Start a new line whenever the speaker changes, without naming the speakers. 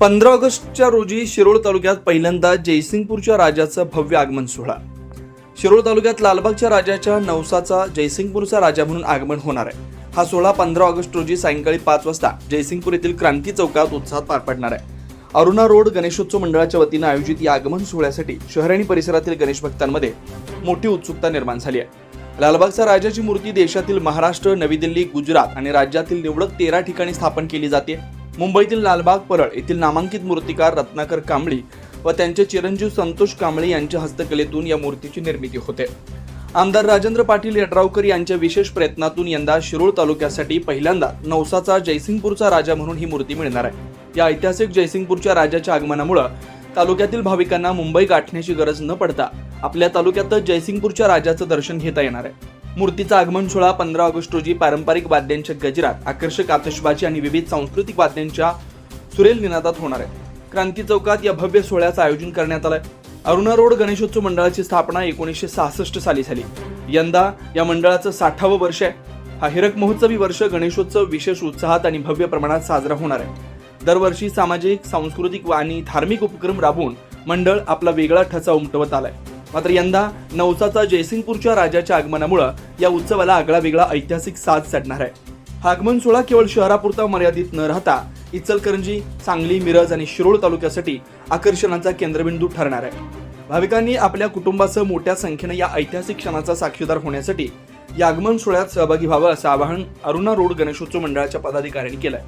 पंधरा ऑगस्टच्या रोजी शिरोळ तालुक्यात पहिल्यांदा जयसिंगपूरच्या राजाचं भव्य आगमन सोहळा. शिरोळ तालुक्यात लालबागच्या राजाच्या नवसाचा जयसिंगपूरचा राजा म्हणून आगमन होणार आहे. हा सोहळा पंधरा ऑगस्ट रोजी सायंकाळी पाच वाजता जयसिंगपूर येथील क्रांती चौकात उत्साहात पार पडणार आहे. अरुणा रोड गणेशोत्सव मंडळाच्या वतीनं आयोजित या आगमन सोहळ्यासाठी शहर आणि परिसरातील गणेश भक्तांमध्ये मोठी उत्सुकता निर्माण झाली आहे. लालबागचा राजाची मूर्ती देशातील महाराष्ट्र नवी दिल्ली गुजरात आणि राज्यातील निवडक तेरा ठिकाणी स्थापन केली जाते. मुंबईतील लालबाग परळ येथील नामांकित मूर्तिकार रत्नाकर कांबळी व त्यांचे चिरंजीव संतोष कांबळे यांच्या हस्तकलेतून या मूर्तीची निर्मिती होते. आमदार राजेंद्र पाटील यड्रावकर यांच्या विशेष प्रयत्नातून यंदा शिरोळ तालुक्यासाठी पहिल्यांदा नवसाचा जयसिंगपूरचा राजा म्हणून ही मूर्ती मिळणार आहे. या ऐतिहासिक जयसिंगपूरच्या राजाच्या आगमनामुळं तालुक्यातील भाविकांना मुंबई गाठण्याची गरज न पडता आपल्या तालुक्यातच जयसिंगपूरच्या राजाचं दर्शन घेता येणार आहे. मूर्तीचा आगमन सोहळा पंधरा ऑगस्ट रोजी पारंपरिक वाद्यांच्या गजरात आकर्षक आतषबाजी आणि विविध सांस्कृतिक वाद्यांच्या सुरेल निनादात होणार आहे. क्रांती चौकात या भव्य सोहळ्याचं आयोजन करण्यात आलंय. अरुणा रोड गणेशोत्सव मंडळाची स्थापना एकोणीसशे सहासष्ट साली झाली. यंदा या मंडळाचं साठावं वर्ष आहे. हा हिरक महोत्सवी वर्ष गणेशोत्सव विशेष उत्साहात आणि भव्य प्रमाणात साजरा होणार आहे. दरवर्षी सामाजिक सांस्कृतिक आणि धार्मिक उपक्रम राबवून मंडळ आपला वेगळा ठसा उमटवत आलाय. मात्र यंदा नवसाचा जयसिंगपूरच्या राजाच्या आगमनामुळं या उत्सवाला आगळा वेगळा ऐतिहासिक साज चढणार आहे. हा आगमन सोहळा केवळ शहरापुरता मर्यादित न राहता इचलकरंजी सांगली मिरज आणि शिरोळ तालुक्यासाठी आकर्षणाचा केंद्रबिंदू ठरणार आहे. भाविकांनी आपल्या कुटुंबासह मोठ्या संख्येने या ऐतिहासिक क्षणाचा साक्षीदार होण्यासाठी या आगमन सोहळ्यात सहभागी व्हावं असं आवाहन अरुणा रोड गणेशोत्सव मंडळाच्या पदाधिकाऱ्यांनी आहे